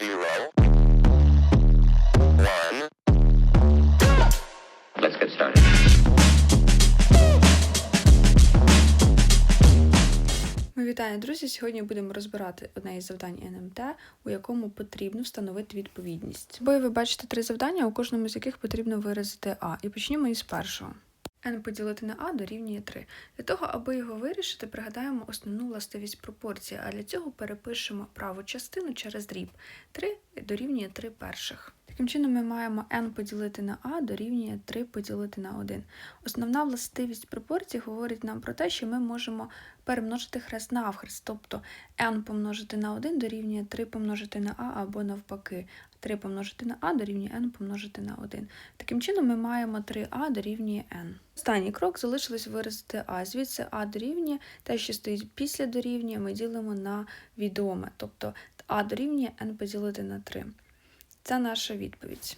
Zero. One. Let's get started. Вітання, друзі! Сьогодні будемо розбирати одне із завдань НМТ, у якому потрібно встановити відповідність. Бо ви бачите три завдання, у кожному з яких потрібно виразити А. І почнімо із першого. N поділити на А дорівнює 3. Для того, аби його вирішити, пригадаємо основну властивість пропорції, а для цього перепишемо праву частину через дріб. 3 дорівнює 3 перших. Таким чином, ми маємо n поділити на А дорівнює 3 поділити на 1. Основна властивість пропорції говорить нам про те, що ми можемо перемножити хрест навхрест, тобто n помножити на 1 дорівнює 3 помножити на А або навпаки. 3 помножити на А дорівнює n помножити на 1. Таким чином ми маємо 3а дорівнює n. Останній крок залишилось виразити А. Звідси А дорівнює те, що стоїть після дорівнює, ми ділимо на відоме, тобто А дорівнює n поділити на 3. Це наша відповідь.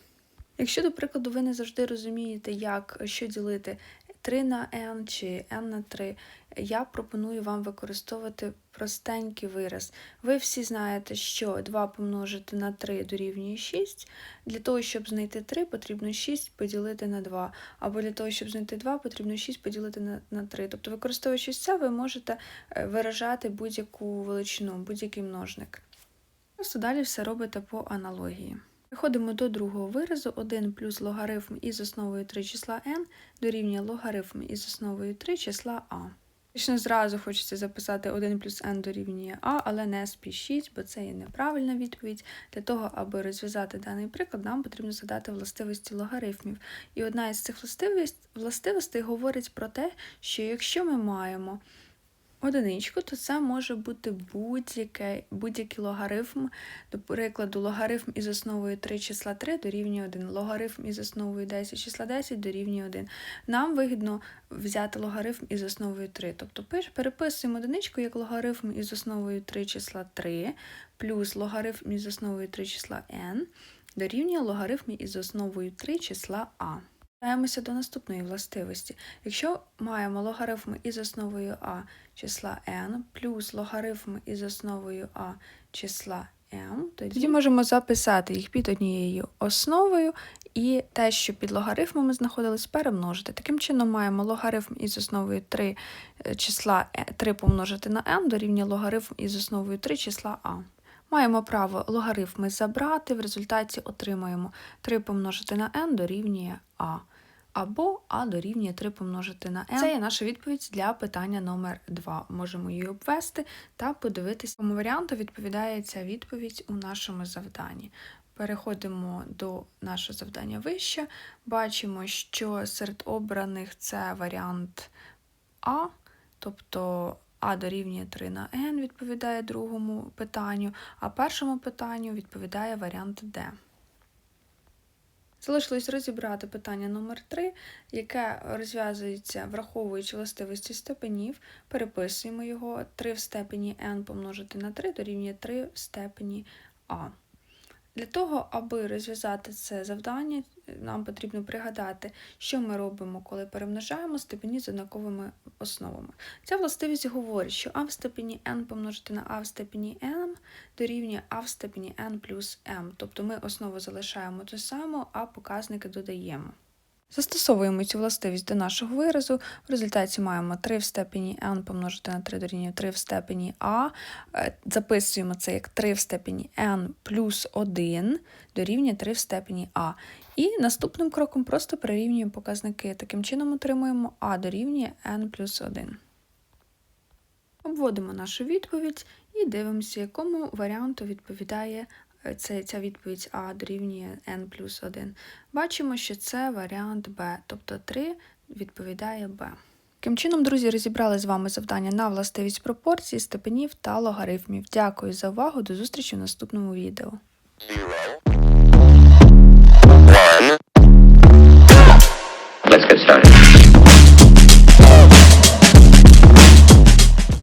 Якщо, до прикладу, ви не завжди розумієте, як що ділити 3 на n чи n на 3, я пропоную вам використовувати простенький вираз. Ви всі знаєте, що 2 помножити на 3 дорівнює 6. Для того, щоб знайти 3, потрібно 6 поділити на 2. Або для того, щоб знайти 2, потрібно 6 поділити на, на 3. Тобто, використовуючи це, ви можете е, виражати будь-яку величину, будь-який множник. Просто далі все робите по аналогії. Переходимо до другого виразу. 1 плюс логарифм із основою 3 числа n дорівнює логарифм із основою 3 числа а. Звісно, зразу хочеться записати 1 плюс n дорівнює а, але не спішіть, бо це є неправильна відповідь. Для того, аби розв'язати даний приклад, нам потрібно задати властивості логарифмів. І одна із цих властивостей говорить про те, що якщо ми маємо одиничку, то це може бути будь-який будь логарифм. До прикладу, логарифм із основою 3 числа 3 дорівнює 1, логарифм із основою 10 числа 10 дорівнює 1. Нам вигідно взяти логарифм із основою 3. Тобто переписуємо одиничку як логарифм із основою 3 числа 3, плюс логарифм із основою 3 числа n дорівнює логарифм із основою 3 числа а. Вертаємося до наступної властивості. Якщо маємо логарифм із основою а числа n плюс логарифм із основою а числа m, тоді можемо записати їх під однією основою і те, що під логарифмами знаходились, перемножити. Таким чином, маємо логарифм із основою 3 е, числа 3 е, помножити на n дорівнює логарифм із основою 3 числа а. Маємо право логарифми забрати, в результаті отримаємо 3 помножити на n дорівнює а. Або а дорівнює 3 помножити на n. Це є наша відповідь для питання номер 2 Можемо її обвести та подивитися, якому варіанту відповідає ця відповідь у нашому завданні. Переходимо до нашого завдання вище. Бачимо, що серед обраних це варіант А, тобто а дорівнює 3 на n відповідає другому питанню, а першому питанню відповідає варіант D. Залишилось розібрати питання номер 3 яке розв'язується, враховуючи властивості степенів, переписуємо його 3 в степені n помножити на 3 дорівнює 3 в степені а. Для того, аби розв'язати це завдання, нам потрібно пригадати, що ми робимо, коли перемножаємо степені з однаковими основами. Ця властивість говорить, що а в степені n помножити на а в степені n дорівнює а в степені n плюс m. Тобто ми основу залишаємо ту саму, а показники додаємо. Застосовуємо цю властивість до нашого виразу. В результаті маємо 3 в степені n помножити на 3 дорівнює 3 в степені a. Е, записуємо це як 3 в степені n плюс 1 дорівнює 3 в степені a. І наступним кроком просто перерівнюємо показники. Таким чином отримуємо a дорівнює n плюс 1. Обводимо нашу відповідь і дивимося, якому варіанту відповідає це ця відповідь А дорівнює n плюс 1. Бачимо, що це варіант Б, тобто 3 відповідає Б. Таким чином, друзі, розібрали з вами завдання на властивість пропорцій, степенів та логарифмів. Дякую за увагу, до зустрічі в наступному відео. Let's get started.